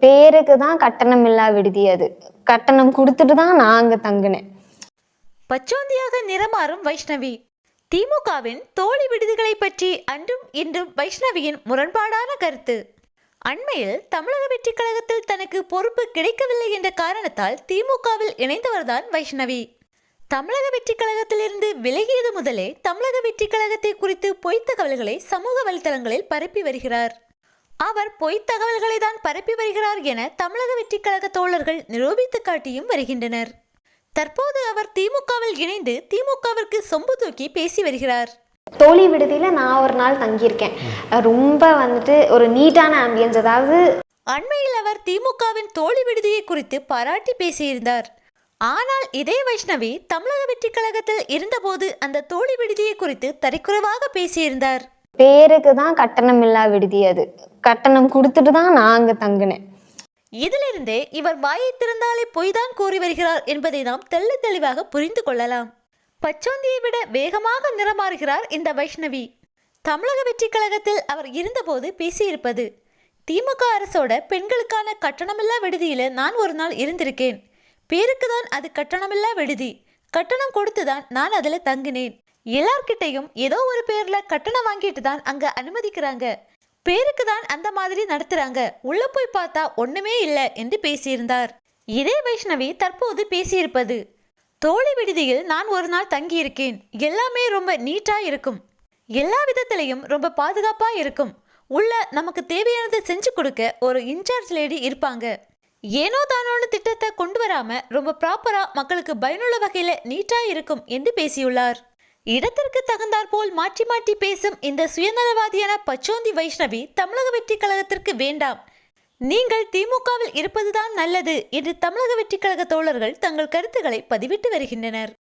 பேருக்கு தான் கட்டணம் இல்லா விடுதி அது. கட்டணம் கொடுத்துட்டு தான் நான் அங்கே தங்கினேன். பச்சோந்தியாக நிறமாறும் வைஷ்ணவி. திமுகவின் தோழி விடுதிகளை பற்றி அன்றும் இன்றும் வைஷ்ணவியின் முரண்பாடான கருத்து. அண்மையில் தமிழக வெற்றிக் கழகத்தில் தனக்கு பொறுப்பு கிடைக்கவில்லை என்ற காரணத்தால் திமுகவில் இணைந்தவர்தான் வைஷ்ணவி. தமிழக வெற்றிக் கழகத்திலிருந்து விலகியது முதலே தமிழக வெற்றிக் கழகத்தை குறித்து பொய்த் தகவல்களை சமூக வலைதளங்களில் பரப்பி வருகிறார். அவர் பொய்த் தகவல்களை தான் பரப்பி வருகிறார் என தமிழக வெற்றிக் கழக தோழர்கள் நிரூபித்து காட்டியும் வருகின்றனர். தற்போது அவர் திமுகவில் இணைந்து திமுகவிற்கு சொம்பு தூக்கி பேசி வருகிறார். தோழி விடுதியில் நான் ஒரு நாள் தங்கியிருக்கேன். ரொம்ப வந்துட்டு ஒரு நீட்டான ஆம்பியன்ஸ் அதாவது அண்மையில் அவர் திமுகவின் தோழி விடுதியை குறித்து பாராட்டி பேசியிருந்தார். ஆனால் இதே வைஷ்ணவி தமிழக வெற்றிக் கழகத்தில் இருந்தபோது அந்த தோழி விடுதியை குறித்து தரைக்குறைவாக பேசியிருந்தார். பேருக்கு தான் கட்டணம் இல்லா விடுதி அது. கட்டணம் கொடுத்துட்டு தான் நான் அங்கே தங்கினேன். இதிலிருந்தே இவர் வாயை திறந்தாலே பொய்தான் கூறி வருகிறார் என்பதை நாம் தெள்ள தெளிவாக புரிந்து கொள்ளலாம். பச்சோந்தியை விட வேகமாக நிறமாறுகிறார் இந்த வைஷ்ணவி. தமிழக வெற்றி கழகத்தில் அவர் இருந்தபோது பேசியிருப்பது திமுக அரசோட பெண்களுக்கான கட்டணமில்லா விடுதியில் நான் ஒரு நாள் இருந்திருக்கேன். பேருக்கு தான் அது கட்டணமில்லா விடுதி. கட்டணம் கொடுத்து தான் நான் அதில் தங்கினேன். எல்லார்கிட்டையும் ஏதோ ஒரு பேர்ல கட்டணம் வாங்கிட்டு தான் அங்க அனுமதிக்கிறாங்க. பேருக்கு தான் அந்த மாதிரி நடத்துறாங்க. உள்ள போய் பார்த்தா ஒண்ணுமே இல்லை என்று பேசியிருந்தார். இதே வைஷ்ணவி தற்போது பேசியிருப்பது தோழி விடுதியில் நான் ஒரு நாள் தங்கியிருக்கேன். எல்லாமே ரொம்ப நீட்டா இருக்கும். எல்லா விதத்திலையும் ரொம்ப பாதுகாப்பா இருக்கும். உள்ள நமக்கு தேவையானதை செஞ்சு கொடுக்க ஒரு இன்சார்ஜ் லேடி இருப்பாங்க. ஏனோ தானோன்னு திட்டத்தை கொண்டு வராம ரொம்ப ப்ராப்பரா மக்களுக்கு பயனுள்ள வகையில நீட்டா இருக்கும் என்று பேசியுள்ளார். இடத்திற்கு தகுந்தாற்போல் மாற்றி மாற்றி பேசும் இந்த சுயநலவாதியான பச்சோந்தி வைஷ்ணவி தமிழக வெற்றி கழகத்திற்கு வேண்டாம். நீங்கள் திமுகவில் இருப்பதுதான் நல்லது என்று தமிழக வெற்றி கழக தோழர்கள் தங்கள் கருத்துக்களை பதிவிட்டு வருகின்றனர்.